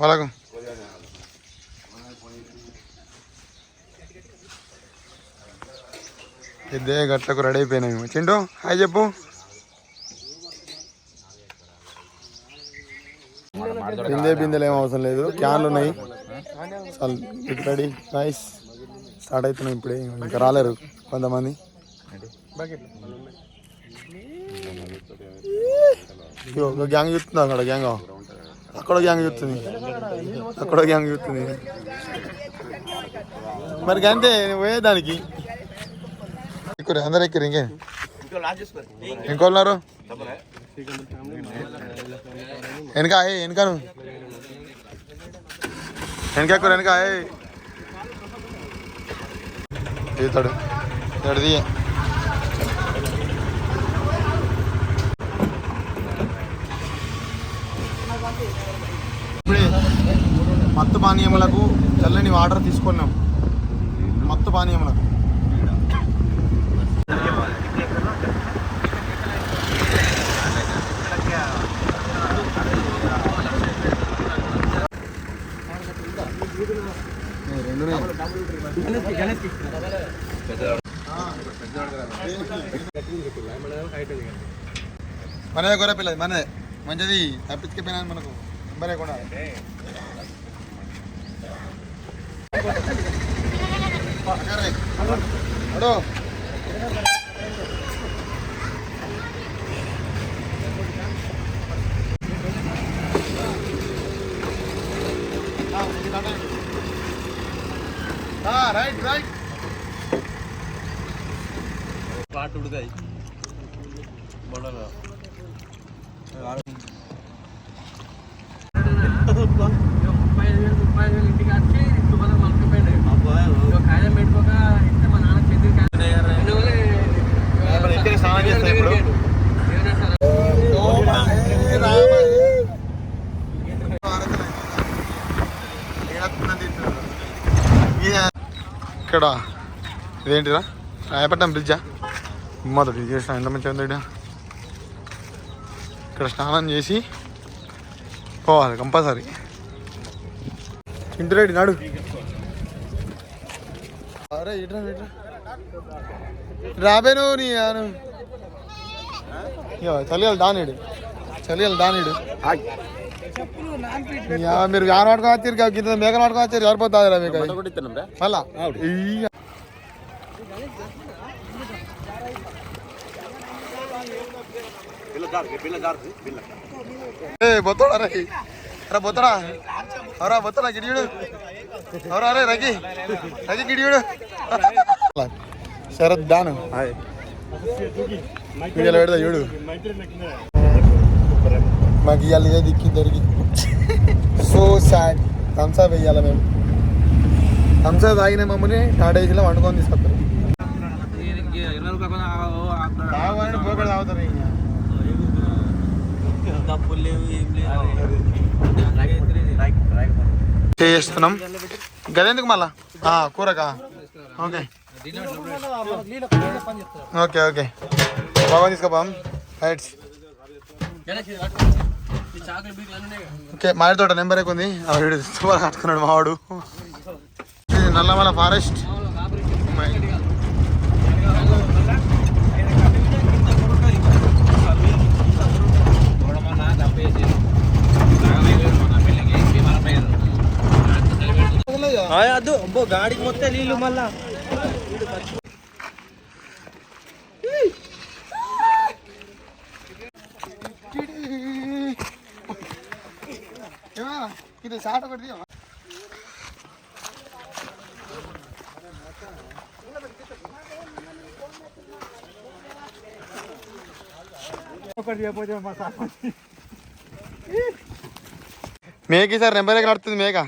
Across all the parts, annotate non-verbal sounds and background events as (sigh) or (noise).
వాళ్ళకు ఇదే గట్లకు రెడీ అయిపోయినాయి. మేము చింటూ హాయ్ చెప్పు. బిందే బిందెలు ఏం అవసరం లేదు. క్యాన్లు ఉన్నాయి. చాలు ఇటు రెడీ నైస్ స్టార్ట్ అవుతున్నాయి ఇప్పుడే. ఇంకా రాలేరు కొంతమంది. గ్యాంగ్ చూస్తుంది అక్కడ గ్యాంగ్ అక్కడ గ్యాంగ్ చూస్తుంది. అక్కడ గ్యాంగ్ చూస్తుంది. మరి అంతే పోయేదానికి. ఎక్కురు అందరు ఎక్కురు ఇంకే. ఇంకోన్నారు వెనక ఏ వెనక నువ్వు. వెనక ఎక్కువ వెనక ఏ. తీతాడు తీయ. మత్తు పానీయములకు చల్లని వాటర్ తీసుకున్నాం. మత్తు పానీయములకు. మనదే గొర్రె పిల్లది మనదే మంచిది తప్పించుకపోయినా మనకు. ಬರೇ ಗುಣ ನೋಡು ರೈಟ್ ರೈಟ್ ಪಾಟ್ ಹುಡುಗ ಮಾಡೋಣ ఇక్కడ ఇదేంటిరా? రాయపట్నం బ్రిడ్జా మొదటి చేసిన ఎంత మంచిగా ఉంది ఇక్కడ. స్నానం చేసి పోవాలి కంపల్సరీ. ఇంటిరెడ్డి నాడు. అరే ఇట్రా ఇట్రా. రాబేను నీ అను చలియాలి దానిడు. చలియాలి దానిడు. మీరు వ్యాన్ పట్టుకొని వచ్చారు కింద మేకలు పట్టుకొని వచ్చారు ఎవరు పోతారా మీకు? మళ్ళా. ఏ బొత్తడా రే అరే బొత్తడా. అవరా బొత్తడా గిడియుడు అవరా రే రగి. రగి గిడియుడు శరత్ దాను వీడియోలో పెడతా చూడు. మాకు ఇవాళ ఇదే దిక్కి దొరికి సో (laughs) సాడ్ థమ్స్అప్ వేయాలి మేము. థమ్స్అప్ తాగిన మమ్మల్ని టాటా ఏసీలో వండుకొని తీసుకొస్తారు. చేస్తున్నాం. గదెందుకు మళ్ళా? ఆ, కూరకా? ఓకే. Okay okay. బాగా తీసుకోపోం రైట్స్ ఓకే మాడి తోట నెంబర్ ఎక్కువ ఉంది. ఆ వీడు సూపర్ కట్టుకున్నాడు మావాడు. ఇది నల్లమల ఫారెస్ట్. అద్దు. అబ్బో గాడికి మొత్తం నీళ్ళు మళ్ళా. ఏమన్నా ఇది షార్ట్ ఒకటి తీయవా? మేక సార్ నెంబర్ ఎక్కడ నడుతుంది మేక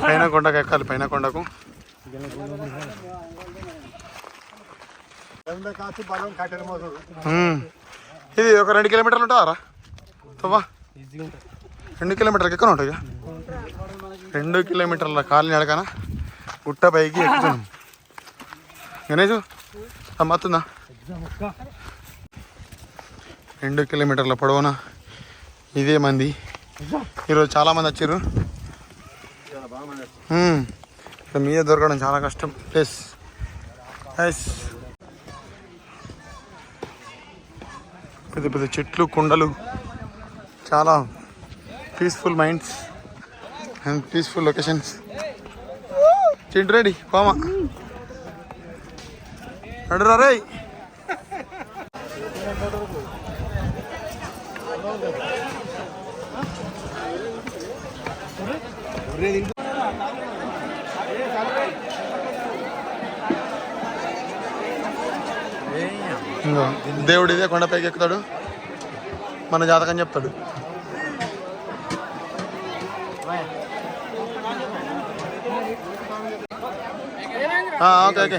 పైన కొండకు ఎక్కాలి పైన కొండకు ఇది ఒక రెండు కిలోమీటర్లు ఉంటుందా తువ్వా. రెండు కిలోమీటర్లు ఎక్కడ ఉంటాయి రెండు కిలోమీటర్ల కాలి నడకన? గుట్ట పైకి ఎక్కుతున్నాం. గణేష్ మత్తుందా రెండు కిలోమీటర్ల పొడవున? ఇదే మంది. ఈరోజు చాలామంది వచ్చారు మీద దొరకడం చాలా కష్టం. ప్లస్ ఎస్ పెద్ద పెద్ద చెట్లు కొండలు చాలా peaceful minds and peaceful locations chit ready పోమా. అడురా రే దేవుడు ఇదే కొండపైకి ఎక్కుతాడు. మన జాతకం చెప్తాడు. ఆ, ఓకే ఓకే.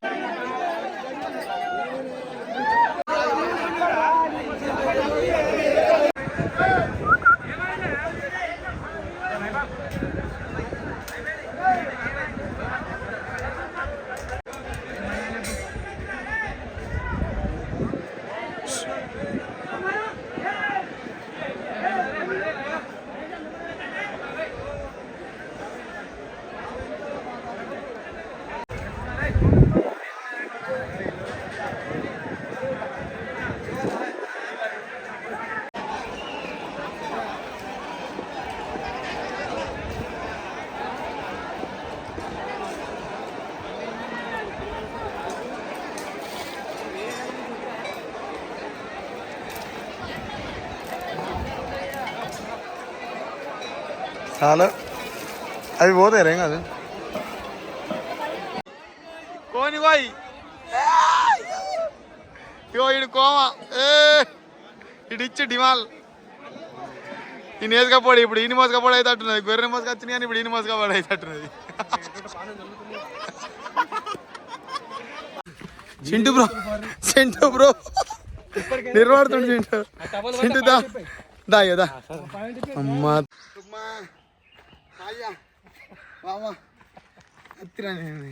చాలా అవి పోతాయి ఏం కాదు కోని పోయి ఇగో ఇడు కోమ ఏ ఇచ్చి డిమాల్ ఈ నేసుకపోడు ఇప్పుడు మోసకపోడు అయితే అట్టున్నది గొర్రె మోసక వచ్చింది కానీ ఇప్పుడు ఈని మోసకపోడు అయితే అట్టున్నది చింటూ బ్రో చింటూ బ్రో నిర్వాడుతుండు చింటూ చింటూ దా దా అమ్మా అయ్యా మామ ఎత్తిరా నేను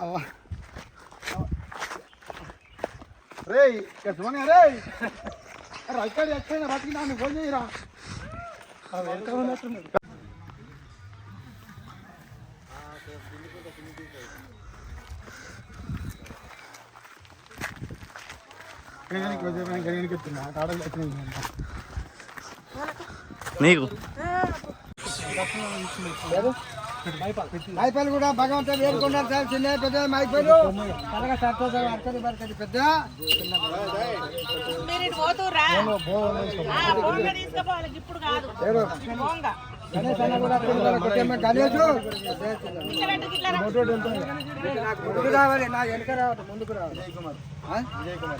అవ్వ రేయ్ కట్టుమని రేయ్. అరే అక్కడ ఎక్కడ బతికినా నువ్వు ఫోన్ చేయరా? నీకు? మైపల్లి కూడా భగవంతుడు వేడుకున్నారు సార్. చిన్న పెద్ద మైపల్లి కలగా సంతోషం అర్థం పడుతుంది పెద్ద. ఇప్పుడు కాదు. బోంగా. గణేష్ అన్న కూడా కొట్టేమ్మ గణేష్ ఇట్లా పెట్టు, ఇట్లా రా. ముందుకు రావాలి నా వెనక రావాలి ముందుకు రావాలి ఆ?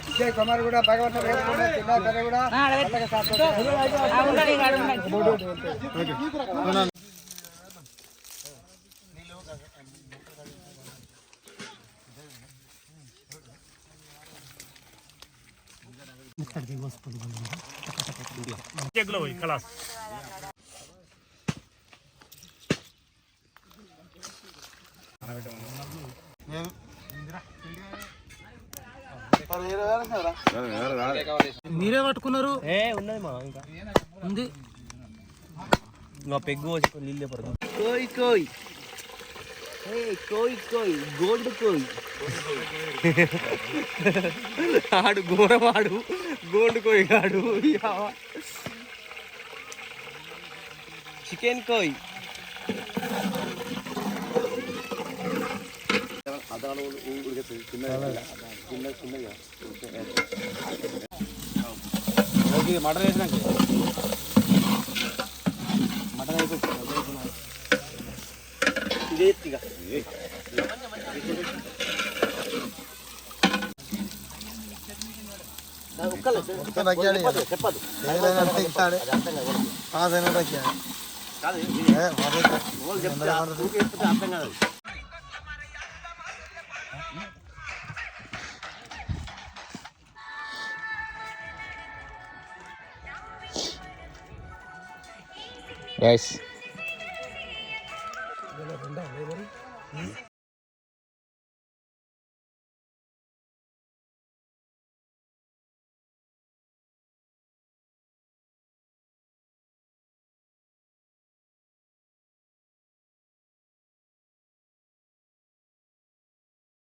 విజయ్ కుమార్ కూడా భగవంతుడు వేడుకున్నారు చిన్న పెద్ద కూడా కలగా సంతోషం ఆ, ఉండండి, ఇక్కడ మీరే పట్టుకున్నారు? ఏ ఉన్నది మా ఇంకా. ఉంది. ఇంకా పెగ్గు వచ్చి కొన్ని నీళ్ళు పడుతుంది కోయ్ కోయ్. కోయ్ కోయ్. గోల్డ్ కోయ్. ఆడు ఘోరవాడు గోల్డ్ కోయ్ గాడు చికెన్ కోయ్. మటన్ వేసినాక మటన్ వేసి ఇదే ఇక చెప్పదు కాదు చెప్తే అర్థం కాదు ഗൈസ്.